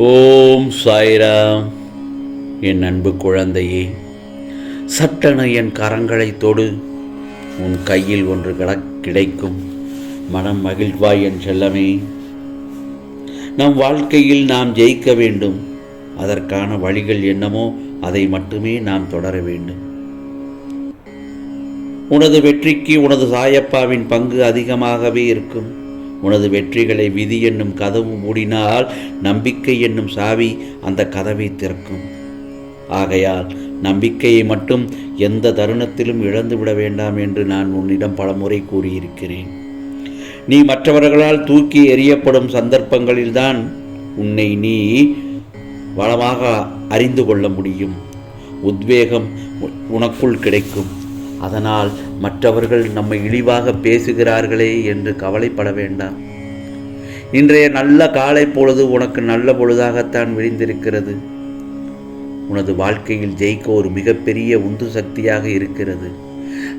ஓம் சாய்ராம். என் அன்பு குழந்தையே சட்டென என் கரங்களை தொடு. உன் கையில் ஒன்று கிட கிடைக்கும். மனம் மகிழ்வாய் என் செல்லமே. நம் வாழ்க்கையில் நாம் ஜெயிக்க வேண்டும். அதற்கான வழிகள் என்னமோ அதை மட்டுமே நாம் தொடர வேண்டும். உனது வெற்றிக்கு உனது சாயப்பாவின் பங்கு அதிகமாகவே இருக்கும். உனது வெற்றிகளை விதி என்னும் கதவு மூடினால் நம்பிக்கை என்னும் சாவி அந்த கதவை திறக்கும். ஆகையால் நம்பிக்கையை மட்டும் எந்த தருணத்திலும் இழந்துவிட வேண்டாம் என்று நான் உன்னிடம் பலமுறை கூறியிருக்கிறேன். நீ மற்றவர்களால் தூக்கி எறியப்படும் சந்தர்ப்பங்களில்தான் உன்னை நீ வளமாக அறிந்து கொள்ள முடியும். உத்வேகம் உனக்குள் கிடைக்கும். அதனால் மற்றவர்கள் நம்மை இழிவாக பேசுகிறார்களே என்று கவலைப்பட வேண்டாம். இன்றைய நல்ல காலை பொழுது உனக்கு நல்ல பொழுதாகத்தான் விழிந்திருக்கிறது உனது வாழ்க்கையில் ஜெயிக்க ஒரு மிகப்பெரிய உந்து சக்தியாக இருக்கிறது.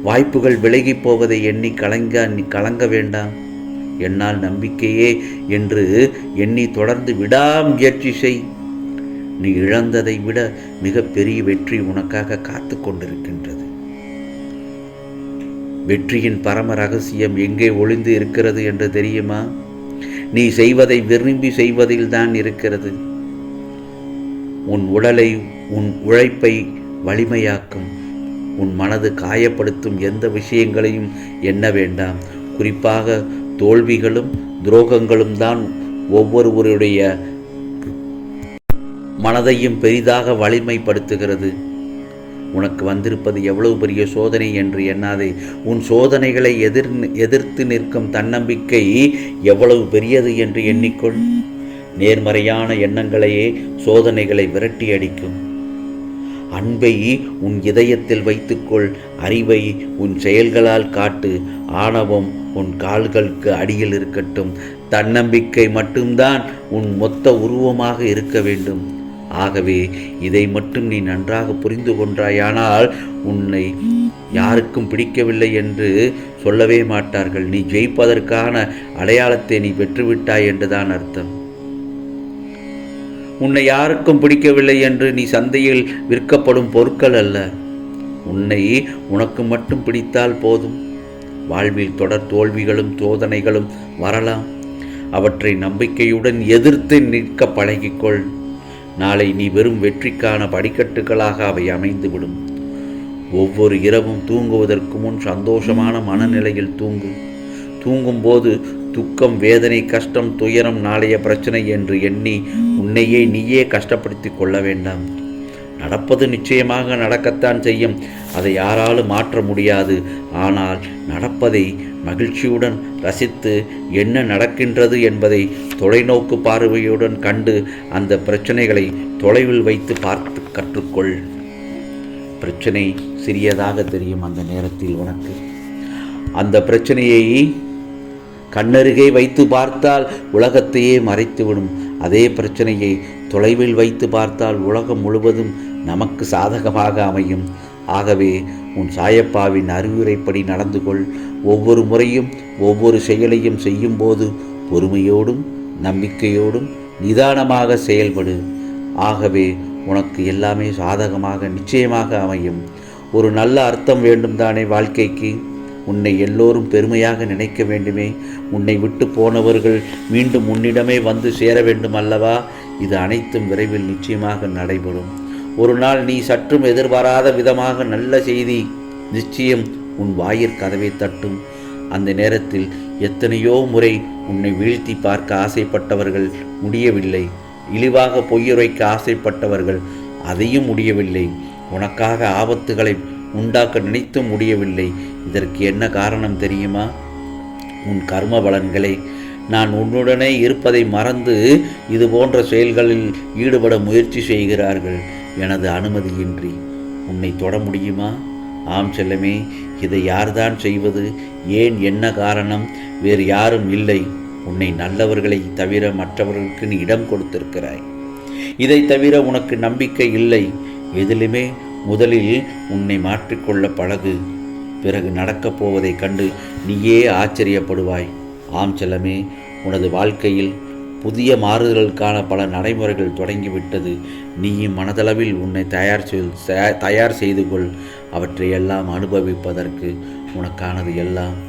வாய்ப்புகள் விலகிப் போவதை எண்ணி கலங்க நீ கலங்க வேண்டாம். என்னால் நம்பிக்கையே என்று எண்ணி தொடர்ந்து விடாமுயற்சி செய். நீ இழந்ததை விட மிகப்பெரிய வெற்றி உனக்காக காத்து கொண்டிருக்கின்றது. வெற்றியின் பரம ரகசியம் எங்கே ஒளிந்து இருக்கிறது என்று தெரியுமா? நீ செய்வதை விரும்பி செய்வதில்தான் இருக்கிறது. உன் உடலை உன் உழைப்பை வலிமையாக்கும் உன் மனது காயப்படுத்தும் எந்த விஷயங்களையும் எண்ண வேண்டாம். குறிப்பாக தோல்விகளும் துரோகங்களும் தான் ஒவ்வொருவருடைய மனதையும் பெரிதாக வலிமைப்படுத்துகிறது. உனக்கு வந்திருப்பது எவ்வளவு பெரிய சோதனை என்று எண்ணாதே. உன் சோதனைகளை எதிர் எதிர்த்து நிற்கும் தன்னம்பிக்கை எவ்வளவு பெரியது என்று எண்ணிக்கொள். நேர்மறையான எண்ணங்களையே சோதனைகளை விரட்டி அடிக்கும். அன்பை உன் இதயத்தில் வைத்துக்கொள். அறிவை உன் செயல்களால் காட்டு. ஆணவம் உன் கால்களுக்கு அடியில் இருக்கட்டும். தன்னம்பிக்கை மட்டும்தான் உன் மொத்த உருவமாக இருக்க வேண்டும். ஆகவே இதை மட்டும் நீ நன்றாக புரிந்து கொண்டாயானால் உன்னை யாருக்கும் பிடிக்கவில்லை என்று சொல்லவே மாட்டார்கள். நீ ஜெயிப்பதற்கான அடையாளத்தை நீ பெற்றுவிட்டாய் என்றுதான் அர்த்தம். உன்னை யாருக்கும் பிடிக்கவில்லை என்று நீ சந்தையில் விற்கப்படும் பொருட்கள் அல்ல. உன்னை உனக்கு மட்டும் பிடித்தால் போதும். வாழ்வில் தொடர் தோல்விகளும் சோதனைகளும் வரலாம். அவற்றை நம்பிக்கையுடன் எதிர்த்து நிற்க பழகிக்கொள். நாளை நீ வெறும் வெற்றிக்கான படிக்கட்டுகளாக அவை அமைந்துவிடும். ஒவ்வொரு இரவும் தூங்குவதற்கு முன் சந்தோஷமான மனநிலையில் தூங்கு. தூங்கும்போது துக்கம் வேதனை கஷ்டம் துயரம் நாளைய பிரச்சனை என்று எண்ணி உன்னையே நீயே கஷ்டப்படுத்திக் கொள்ள வேண்டாம். நடப்பது நிச்சயமாக நடக்கத்தான் செய்யும். அதை யாராலும் மாற்ற முடியாது. ஆனால் நடப்பதை மகிழ்ச்சியுடன் ரசித்து என்ன நடக்கின்றது என்பதை தொலைநோக்கு பார்வையுடன் கண்டு அந்த பிரச்சனைகளை தொலைவில் வைத்து பார்த்து கற்றுக்கொள். பிரச்சனை சிறியதாக தெரியும் அந்த நேரத்தில் உனக்கு. அந்த பிரச்சனையை கண்ணருகே வைத்து பார்த்தால் உலகத்தையே மறைத்துவிடும். அதே பிரச்சனையை தொலைவில் வைத்து பார்த்தால் உலகம் முழுவதும் நமக்கு சாதகமாக அமையும். ஆகவே உன் சாயப்பாவின் அறிவுரைப்படி நடந்து கொள். ஒவ்வொரு முறையும் ஒவ்வொரு செயலையும் செய்யும்போது பொறுமையோடும் நம்பிக்கையோடும் நிதானமாக செயல்படு. ஆகவே உனக்கு எல்லாமே சாதகமாக நிச்சயமாக அமையும். ஒரு நல்ல அர்த்தம் வேண்டும் தானே வாழ்க்கைக்கு? உன்னை எல்லோரும் பெருமையாக நினைக்க வேண்டுமே. உன்னை விட்டு போனவர்கள் மீண்டும் உன்னிடமே வந்து சேர வேண்டும் அல்லவா இது அனைத்தும் விரைவில் நிச்சயமாக நடைபெறும். ஒரு நாள் நீ சற்றும் எதிர்பாராத விதமாக நல்ல செய்தி. நிச்சயம் உன் வாயிற் கதவை தட்டும். அந்த நேரத்தில் எத்தனையோ முறை உன்னை வீழ்த்தி பார்க்க ஆசைப்பட்டவர்கள் முடியவில்லை. இழிவாக பொய்யுரைக்க ஆசைப்பட்டவர்கள் அதையும் முடியவில்லை. உனக்காக ஆபத்துகளை உண்டாக்க நினைத்தும் முடியவில்லை. இதற்கு என்ன காரணம் தெரியுமா? உன் கர்ம பலன்களை நான் உன்னுடனே இருப்பதை மறந்து இது போன்ற செயல்களில் ஈடுபட முயற்சி செய்கிறார்கள். எனது அனுமதியின்றி உன்னை தொட முடியுமா? ஆம் செல்லமே இதை யார்தான் செய்வது? ஏன் என்ன காரணம்? வேறு யாரும் இல்லை. உன்னை நல்லவர்களை தவிர மற்றவர்களுக்கு நீ இடம் கொடுத்திருக்கிறாய். இதை தவிர உனக்கு நம்பிக்கை இல்லை. எதிலுமே முதலில் உன்னை மாற்றிக்கொள்ள பழகு. பிறகு நடக்கப் போவதைக் கண்டு நீயே ஆச்சரியப்படுவாய். ஆம் செல்லமே உனது வாழ்க்கையில் புதிய மாறுதலுக்கான பல நடைமுறைகள் தொடங்கிவிட்டது. நீயும் மனதளவில் உன்னை தயார் தயா- தயார் செய்து கொள். அவற்றையெல்லாம் அனுபவிப்பதற்கு உனக்கானது எல்லாம்.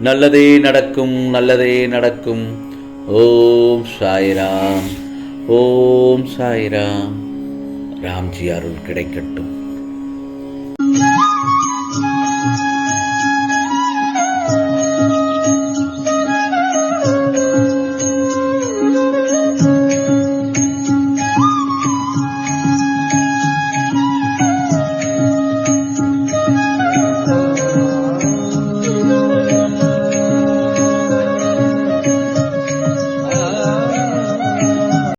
நல்லதே நடக்கும் நல்லதே நடக்கும். ஓம் சாய்ராம் ஓம் சாய்ராம். ராம்ஜி அருள் கிடைக்கட்டும்.